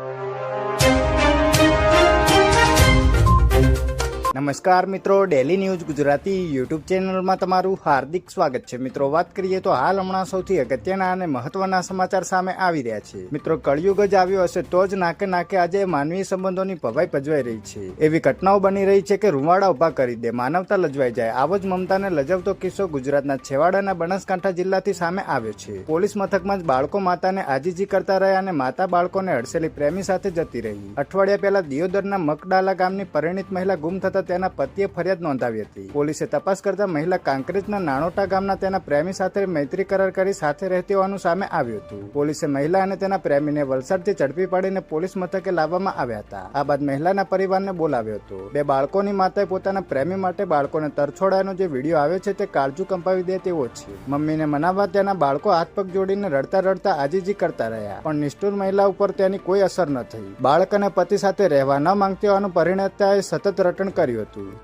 you. નમસ્કાર મિત્રો daily news Gujarati YouTube ચેનલમાં તમારું હાર્દિક સ્વાગત છે. મિત્રો, વાત કરીએ તો હાલ હમણાં સૌથી અગત્યના અને મહત્વના સમાચાર સામે આવી રહ્યા છે. મિત્રો, કળિયુગ જ આવ્યો હશે તો જ નાકે નાકે આજે માનવીય સંબંધોની ભવાઈ ભજવાઈ રહી છે. એવી ઘટનાઓ બની રહી છે કે રૂવાડા ઊભા કરી દે, માનવતા લજવાઈ જાય. આવો જ મમતાને લજવતો કિસ્સો ગુજરાતના છેવાડાના બનાસકાંઠા જિલ્લાથી સામે આવ્યો છે. પોલીસ મથકમાં જ બાળકો માતાને આજીજી કરતા રહ્યા અને માતા બાળકોને હડસેલી પ્રેમી સાથે જતી રહી. અઠવાડિયા પહેલા દિયોદરના મકડાલા ગામની પરિણીત મહિલા ગુમ થતા તેના પતિએ ફરિયાદ નોંધાવી હતી. પોલીસે તપાસ કરતા મહિલા કાંકરેજના નાણોટા ગામના તેના પ્રેમી સાથે મૈત્રી કરાર કરી સાથે રહેતી હોવાનું સામે આવ્યું હતું. પોલીસે મહિલા અને તેના પ્રેમીને વલસાડથી ઝડપી પાડીને પોલીસ મથકે લાવવામાં આવ્યા હતા. આ બાદ મહિલાના પરિવારને બોલાવ્યો હતો. બે બાળકોની માતાએ પોતાના પ્રેમી માટે બાળકોને તરછોડાનો જે વીડિયો આવે છે તે કાળજુ કંપાવી દે તેવો છે. મમ્મીને મનાવવા તેના બાળકો હાથ પગ જોડીને રડતા રડતા આજીજી કરતા રહ્યા. પણ નિષ્ઠુર મહિલા ઉપર તેની કોઈ અસર ન થઈ. બાળક અને પતિ સાથે રહેવા ન માંગતી હોવાનું પરિણતાએ સતત રટણ કર્યું હતું